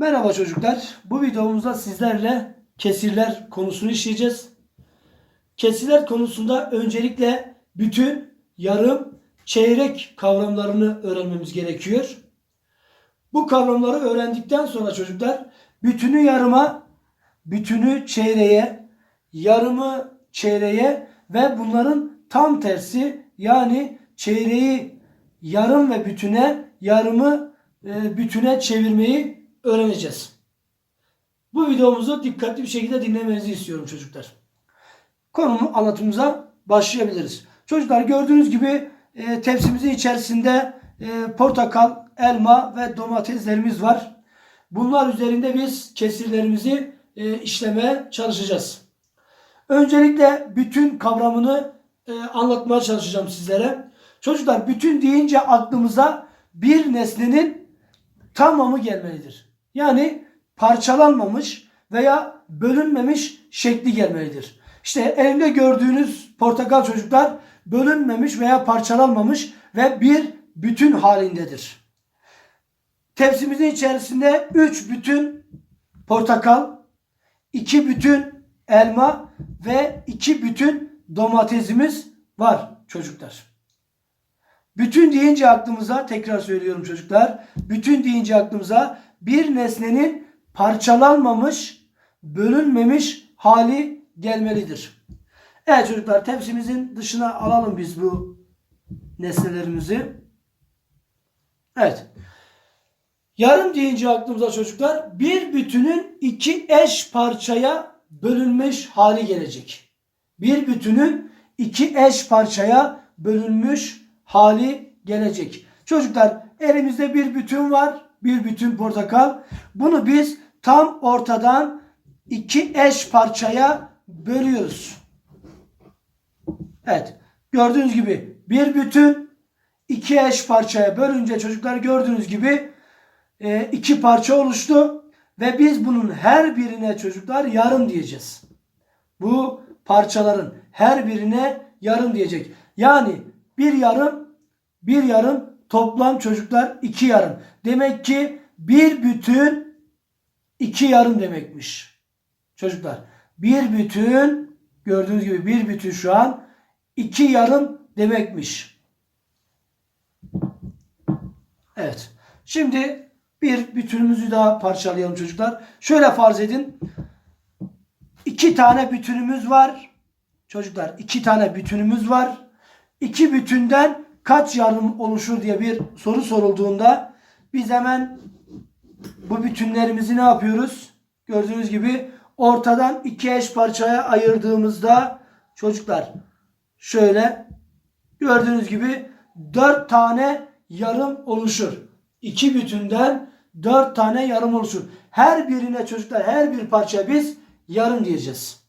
Merhaba çocuklar. Bu videomuzda sizlerle kesirler konusunu işleyeceğiz. Kesirler konusunda öncelikle bütün, yarım, çeyrek kavramlarını öğrenmemiz gerekiyor. Bu kavramları öğrendikten sonra çocuklar bütünü yarıma, bütünü çeyreğe, yarımı çeyreğe ve bunların tam tersi yani çeyreği yarım ve bütüne, yarımı e, bütüne çevirmeyi öğreneceğiz. Bu videomuzu dikkatli bir şekilde dinlemenizi istiyorum çocuklar. Konunun anlatımıza başlayabiliriz. Çocuklar gördüğünüz gibi e, tepsimizin içerisinde e, portakal, elma ve domateslerimiz var. Bunlar üzerinde biz kesirlerimizi e, işlemeye çalışacağız. Öncelikle bütün kavramını e, anlatmaya çalışacağım sizlere. Çocuklar bütün deyince aklımıza bir nesnenin tamamı gelmelidir. Yani parçalanmamış veya bölünmemiş şekli gelmelidir. İşte elimde gördüğünüz portakal çocuklar bölünmemiş veya parçalanmamış ve bir bütün halindedir. Tepsimizin içerisinde 3 bütün portakal, 2 bütün elma ve 2 bütün domatesimiz var çocuklar. Bütün deyince aklımıza tekrar söylüyorum çocuklar. Bütün deyince aklımıza bir nesnenin parçalanmamış, bölünmemiş hali gelmelidir. Evet çocuklar tepsimizin dışına alalım biz bu nesnelerimizi. Evet. Yarım deyince aklımıza çocuklar bir bütünün iki eş parçaya bölünmüş hali gelecek. Bir bütünün iki eş parçaya bölünmüş hali gelecek. Çocuklar elimizde bir bütün var. Bir bütün portakal. Bunu biz tam ortadan iki eş parçaya bölüyoruz. Evet. Gördüğünüz gibi bir bütün iki eş parçaya bölünce çocuklar gördüğünüz gibi e, iki parça oluştu. Ve biz bunun her birine çocuklar yarım diyeceğiz. Bu parçaların her birine yarım diyecek. Yani bir yarım bir yarım toplam çocuklar iki yarım. Demek ki bir bütün iki yarım demekmiş. Çocuklar bir bütün gördüğünüz gibi bir bütün şu an iki yarım demekmiş. Evet. Şimdi bir bütünümüzü daha parçalayalım çocuklar. Şöyle farz edin. İki tane bütünümüz var. Çocuklar iki tane bütünümüz var. İki bütünden kaç yarım oluşur diye bir soru sorulduğunda biz hemen bu bütünlerimizi ne yapıyoruz? Gördüğünüz gibi ortadan iki eş parçaya ayırdığımızda çocuklar şöyle gördüğünüz gibi dört tane yarım oluşur. İki bütünden dört tane yarım oluşur. Her birine çocuklar her bir parça biz yarım diyeceğiz.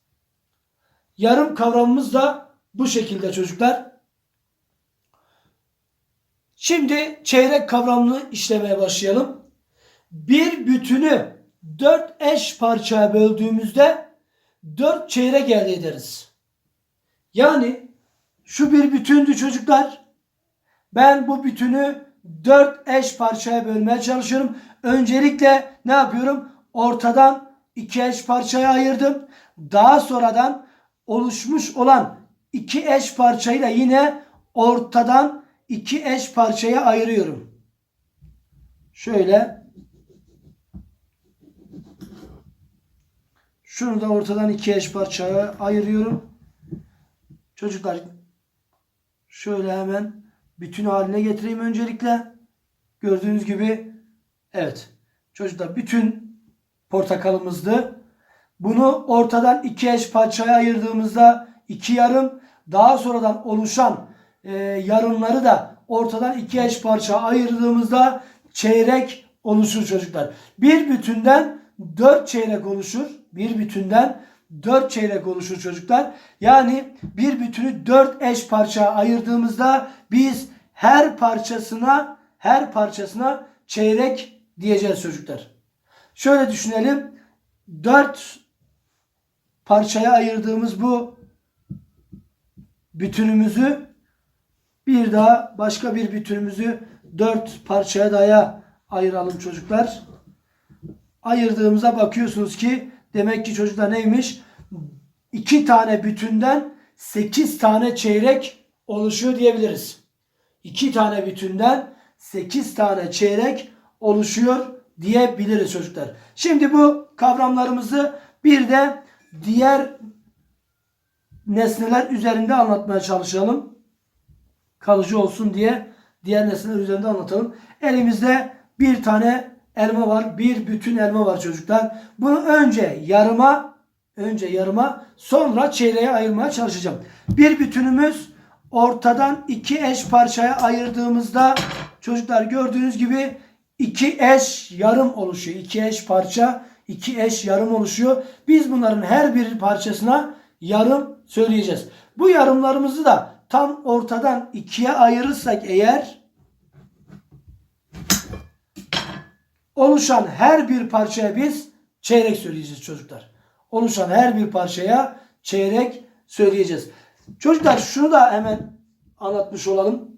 Yarım kavramımız da bu şekilde çocuklar. Şimdi çeyrek kavramını işlemeye başlayalım. Bir bütünü dört eş parçaya böldüğümüzde dört çeyrek elde ederiz. Yani şu bir bütündü çocuklar. Ben bu bütünü dört eş parçaya bölmeye çalışıyorum. Öncelikle ne yapıyorum? Ortadan iki eş parçaya ayırdım. Daha sonradan oluşmuş olan iki eş parçayı da yine ortadan iki eş parçaya ayırıyorum. Şöyle şunu da ortadan iki eş parçaya ayırıyorum. Çocuklar şöyle hemen bütün haline getireyim öncelikle. Gördüğünüz gibi evet çocuklar bütün portakalımızdı. Bunu ortadan iki eş parçaya ayırdığımızda iki yarım daha sonradan oluşan e, yarımları da ortadan iki eş parça ayırdığımızda çeyrek oluşur çocuklar. Bir bütünden dört çeyrek oluşur. Bir bütünden dört çeyrek oluşur çocuklar. Yani bir bütünü dört eş parça ayırdığımızda biz her parçasına her parçasına çeyrek diyeceğiz çocuklar. Şöyle düşünelim. Dört parçaya ayırdığımız bu bütünümüzü bir daha başka bir bütünümüzü dört parçaya daha ayıralım çocuklar. ayırdığımıza bakıyorsunuz ki demek ki çocuklar neymiş? 2 tane bütünden 8 tane çeyrek oluşuyor diyebiliriz. 2 tane bütünden 8 tane çeyrek oluşuyor diyebiliriz çocuklar. Şimdi bu kavramlarımızı bir de diğer nesneler üzerinde anlatmaya çalışalım. Kalıcı olsun diye diğer nesneler üzerinde anlatalım. Elimizde bir tane elma var. Bir bütün elma var çocuklar. Bunu önce yarıma önce yarıma sonra çeyreğe ayırmaya çalışacağım. Bir bütünümüz ortadan iki eş parçaya ayırdığımızda çocuklar gördüğünüz gibi iki eş yarım oluşuyor. İki eş parça, iki eş yarım oluşuyor. Biz bunların her bir parçasına yarım söyleyeceğiz. Bu yarımlarımızı da tam ortadan ikiye ayırırsak eğer oluşan her bir parçaya biz çeyrek söyleyeceğiz çocuklar. Oluşan her bir parçaya çeyrek söyleyeceğiz. Çocuklar şunu da hemen anlatmış olalım.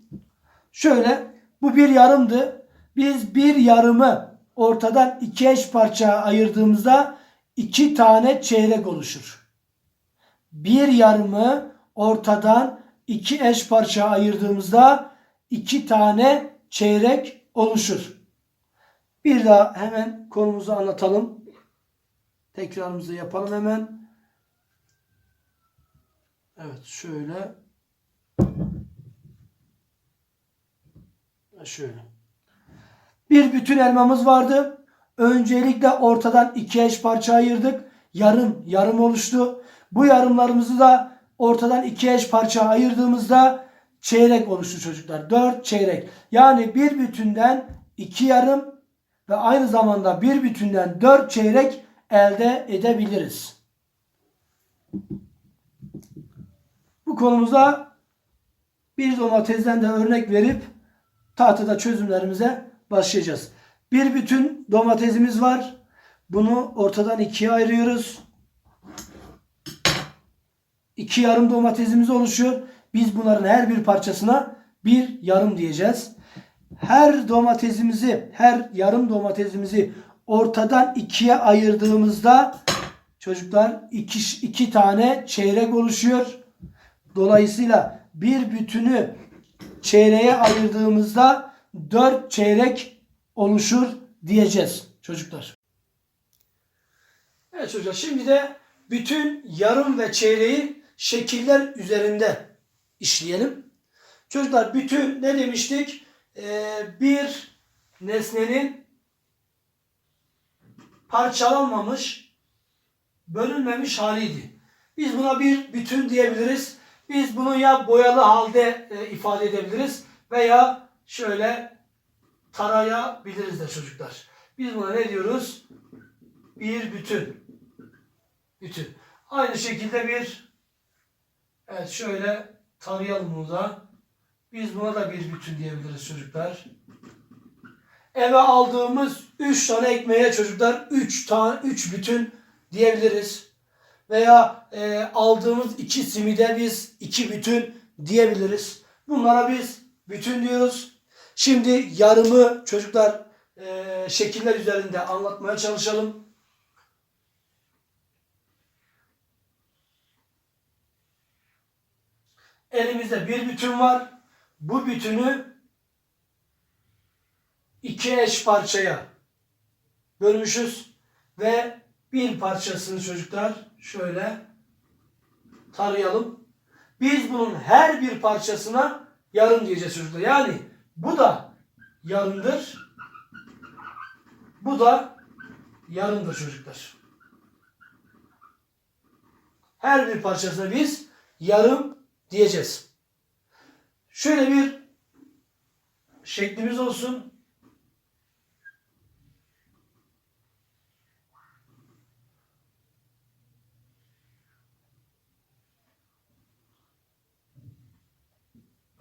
Şöyle bu bir yarımdı. Biz bir yarımı ortadan iki eş parçaya ayırdığımızda iki tane çeyrek oluşur. Bir yarımı ortadan iki eş parçaya ayırdığımızda iki tane çeyrek oluşur. Bir daha hemen konumuzu anlatalım. Tekrarımızı yapalım hemen. Evet şöyle. Şöyle. Bir bütün elmamız vardı. Öncelikle ortadan iki eş parça ayırdık. Yarım, yarım oluştu. Bu yarımlarımızı da ortadan iki eş parça ayırdığımızda çeyrek oluştu çocuklar. Dört çeyrek. Yani bir bütünden iki yarım ve aynı zamanda bir bütünden dört çeyrek elde edebiliriz. Bu konumuzda bir domatesden de örnek verip tahtada çözümlerimize başlayacağız. Bir bütün domatesimiz var. Bunu ortadan ikiye ayırıyoruz. İki yarım domatesimiz oluşuyor. Biz bunların her bir parçasına bir yarım diyeceğiz. Her domatesimizi, her yarım domatesimizi ortadan ikiye ayırdığımızda çocuklar iki, iki tane çeyrek oluşuyor. Dolayısıyla bir bütünü çeyreğe ayırdığımızda dört çeyrek oluşur diyeceğiz çocuklar. Evet çocuklar şimdi de bütün yarım ve çeyreği şekiller üzerinde işleyelim. Çocuklar bütün ne demiştik? Ee, bir nesnenin parçalanmamış, bölünmemiş haliydi. Biz buna bir bütün diyebiliriz. Biz bunu ya boyalı halde e, ifade edebiliriz veya şöyle tarayabiliriz de çocuklar. Biz buna ne diyoruz? Bir bütün. Bütün. Aynı şekilde bir evet şöyle tarayalım bunu da. Biz buna da bir bütün diyebiliriz çocuklar. Eve aldığımız 3 tane ekmeğe çocuklar 3 tane 3 bütün diyebiliriz. Veya e, aldığımız iki simide biz iki bütün diyebiliriz. Bunlara biz bütün diyoruz. Şimdi yarımı çocuklar e, şekiller üzerinde anlatmaya çalışalım. Elimizde bir bütün var. Bu bütünü iki eş parçaya bölmüşüz ve bir parçasını çocuklar şöyle tarayalım. Biz bunun her bir parçasına yarım diyeceğiz çocuklar. Yani bu da yarımdır. Bu da yarımdır çocuklar. Her bir parçasına biz yarım diyeceğiz. Şöyle bir şeklimiz olsun.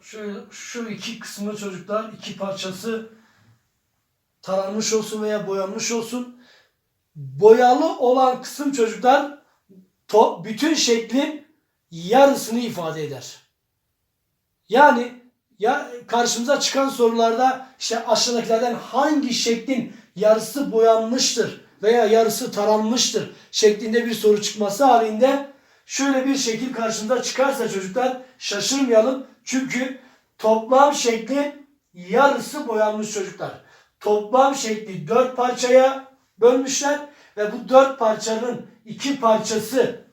Şöyle şu iki kısmı çocuklar iki parçası taranmış olsun veya boyanmış olsun. Boyalı olan kısım çocuklar to, bütün şeklin yarısını ifade eder. Yani ya karşımıza çıkan sorularda işte aşağıdakilerden hangi şeklin yarısı boyanmıştır veya yarısı taranmıştır şeklinde bir soru çıkması halinde şöyle bir şekil karşımıza çıkarsa çocuklar şaşırmayalım. Çünkü toplam şekli yarısı boyanmış çocuklar. Toplam şekli dört parçaya bölmüşler ve bu dört parçanın iki parçası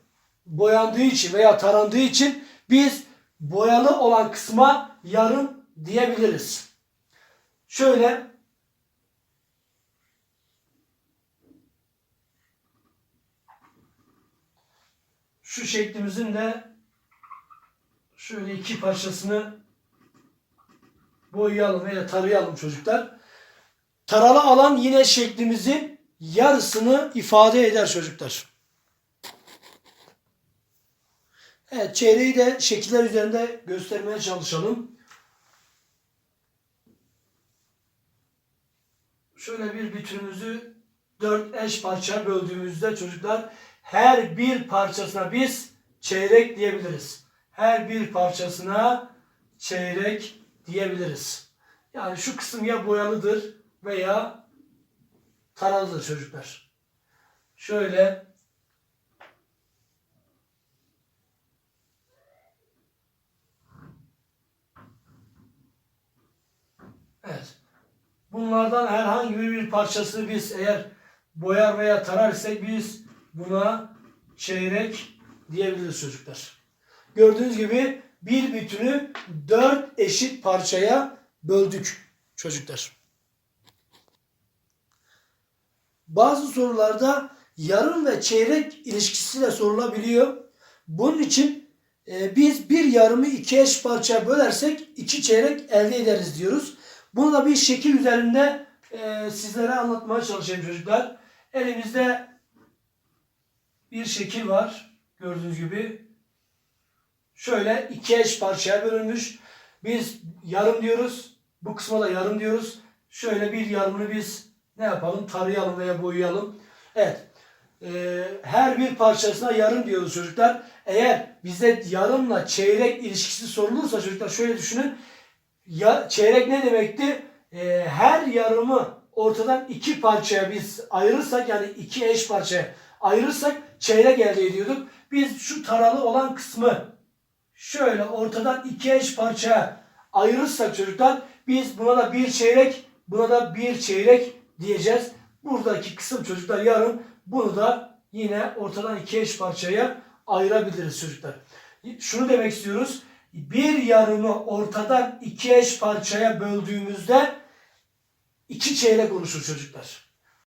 boyandığı için veya tarandığı için biz boyalı olan kısma yarım diyebiliriz. Şöyle şu şeklimizin de şöyle iki parçasını boyayalım veya tarayalım çocuklar. Taralı alan yine şeklimizin yarısını ifade eder çocuklar. Evet çeyreği de şekiller üzerinde göstermeye çalışalım. Şöyle bir bütünümüzü dört eş parça böldüğümüzde çocuklar her bir parçasına biz çeyrek diyebiliriz. Her bir parçasına çeyrek diyebiliriz. Yani şu kısım ya boyalıdır veya taralıdır çocuklar. Şöyle Bunlardan herhangi bir parçasını biz eğer boyar veya tarar isek biz buna çeyrek diyebiliriz çocuklar. Gördüğünüz gibi bir bütünü dört eşit parçaya böldük çocuklar. Bazı sorularda yarım ve çeyrek ilişkisiyle sorulabiliyor. Bunun için e, biz bir yarımı iki eş parçaya bölersek iki çeyrek elde ederiz diyoruz. Bunu da bir şekil üzerinde e, sizlere anlatmaya çalışayım çocuklar. Elimizde bir şekil var. Gördüğünüz gibi. Şöyle iki eş parçaya bölünmüş. Biz yarım diyoruz. Bu kısma da yarım diyoruz. Şöyle bir yarımını biz ne yapalım? Tarayalım veya boyayalım. Evet. Ee, her bir parçasına yarım diyoruz çocuklar. Eğer bize yarımla çeyrek ilişkisi sorulursa çocuklar şöyle düşünün. Ya, çeyrek ne demekti? Ee, her yarımı ortadan iki parçaya biz ayırırsak yani iki eş parçaya ayırırsak çeyrek elde ediyorduk. Biz şu taralı olan kısmı şöyle ortadan iki eş parçaya ayırırsak çocuklar biz buna da bir çeyrek buna da bir çeyrek diyeceğiz. Buradaki kısım çocuklar yarım bunu da yine ortadan iki eş parçaya ayırabiliriz çocuklar. Şunu demek istiyoruz. Bir yarımı ortadan iki eş parçaya böldüğümüzde iki çeyrek oluşur çocuklar.